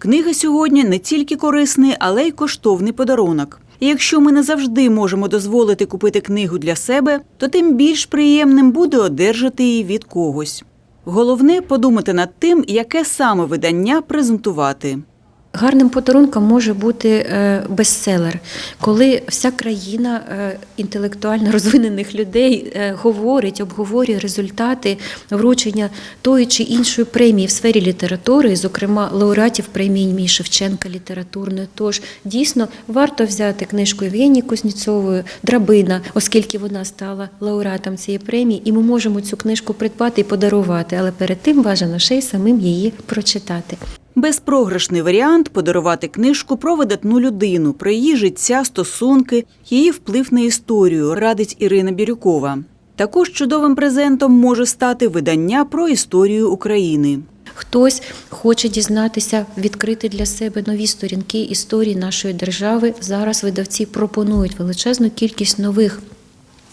Книга сьогодні не тільки корисний, але й коштовний подарунок. І якщо ми не завжди можемо дозволити купити книгу для себе, то тим більш приємним буде одержати її від когось. Головне подумати над тим, яке саме видання презентувати. Гарним подарунком може бути е, бестселер, коли вся країна е, інтелектуально розвинених людей е, говорить, обговорює результати вручення тої чи іншої премії в сфері літератури, зокрема лауреатів премії імені Шевченка літературної. Тож дійсно варто взяти книжку Євгенії Кузнєцової Драбина, оскільки вона стала лауреатом цієї премії, і ми можемо цю книжку придбати і подарувати, але перед тим бажано ще й самим її прочитати. Безпрограшний варіант подарувати книжку про видатну людину, про її життя, стосунки, її вплив на історію, радить Ірина Бірюкова. Також чудовим презентом може стати видання про історію України. Хтось хоче дізнатися, відкрити для себе нові сторінки історії нашої держави. Зараз видавці пропонують величезну кількість нових.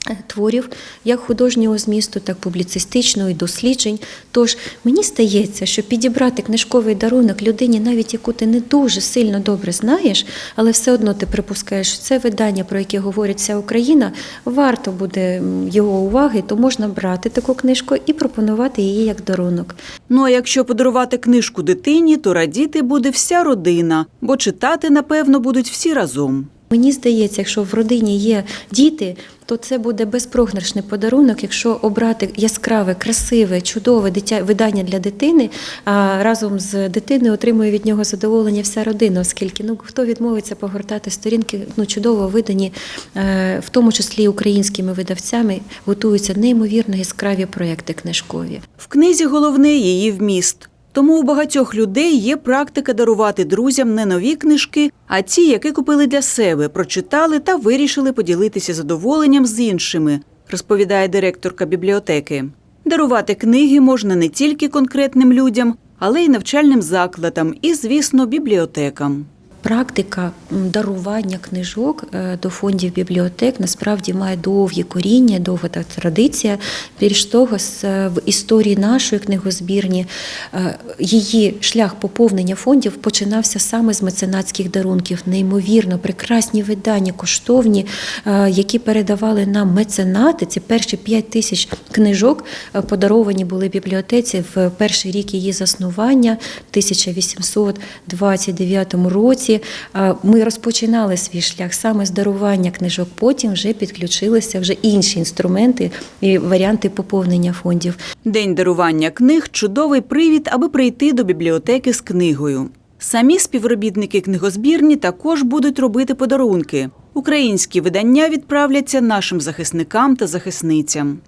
Е, Творів як художнього змісту, так публіцистичного і досліджень. Тож мені здається, що підібрати книжковий дарунок людині, навіть яку ти не дуже сильно добре знаєш, але все одно ти припускаєш, що це видання, про яке говорить вся Україна, варто буде його уваги, то можна брати таку книжку і пропонувати її як дарунок. Ну а якщо подарувати книжку дитині, то радіти буде вся родина, бо читати, напевно, будуть всі разом. Мені здається, якщо в родині є діти, то це буде безпрограшний подарунок, якщо обрати яскраве, красиве, чудове дитя видання для дитини, а разом з дитиною отримує від нього задоволення вся родина, оскільки ну хто відмовиться погортати сторінки, ну чудово видані, е, в тому числі українськими видавцями, готуються неймовірно яскраві проекти книжкові. В книзі головне її вміст. Тому у багатьох людей є практика дарувати друзям не нові книжки, а ті, які купили для себе, прочитали та вирішили поділитися задоволенням з іншими, розповідає директорка бібліотеки. Дарувати книги можна не тільки конкретним людям, але й навчальним закладам і, звісно, бібліотекам. Практика дарування книжок е, до фондів бібліотек насправді має довгі коріння, довга традиція. Більш того, е, в історії нашої книгозбірні е, її шлях поповнення фондів починався саме з меценатських дарунків. Неймовірно, прекрасні видання, коштовні, які передавали нам меценати. Ці перші 5 тисяч книжок подаровані були бібліотеці в перший рік її заснування, 1829 році. Е, Ми розпочинали свій шлях саме з дарування книжок. Потім вже підключилися вже інші інструменти і варіанти поповнення фондів. День дарування книг чудовий привід, аби прийти до бібліотеки з книгою. Самі співробітники книгозбірні також будуть робити подарунки. Українські видання відправляться нашим захисникам та захисницям.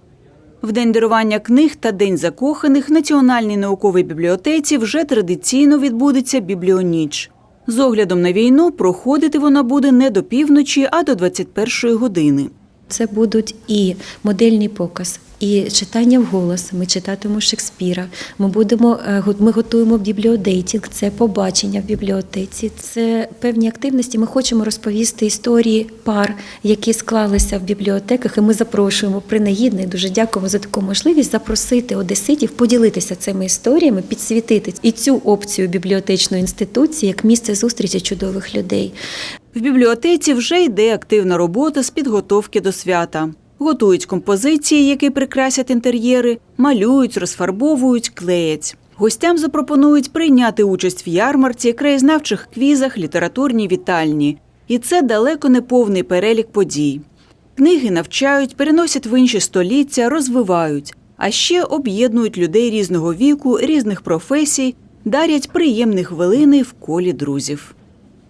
В день дарування книг та День закоханих в Національній науковій бібліотеці вже традиційно відбудеться бібліоніч. З оглядом на війну проходити вона буде не до півночі, а до 21-ї години. Це будуть і модельний показ, і читання вголос. Ми читатимемо Шекспіра. Ми будемо е, ми готуємо бібліодейтінг, це побачення в бібліотеці. Це певні активності. Ми хочемо розповісти історії пар, які склалися в бібліотеках. І ми запрошуємо принагідно і дуже дякуємо за таку можливість запросити одеситів, поділитися цими історіями, підсвітити і цю опцію бібліотечної інституції як місце зустрічі чудових людей. В бібліотеці вже йде активна робота з підготовки до свята. Готують композиції, які прикрасять інтер'єри, малюють, розфарбовують, клеять. Гостям запропонують прийняти участь в ярмарці, краєзнавчих квізах, літературній вітальні. І це далеко не повний перелік подій. Книги навчають, переносять в інші століття, розвивають, а ще об'єднують людей різного віку, різних професій, дарять приємні хвилини в колі друзів.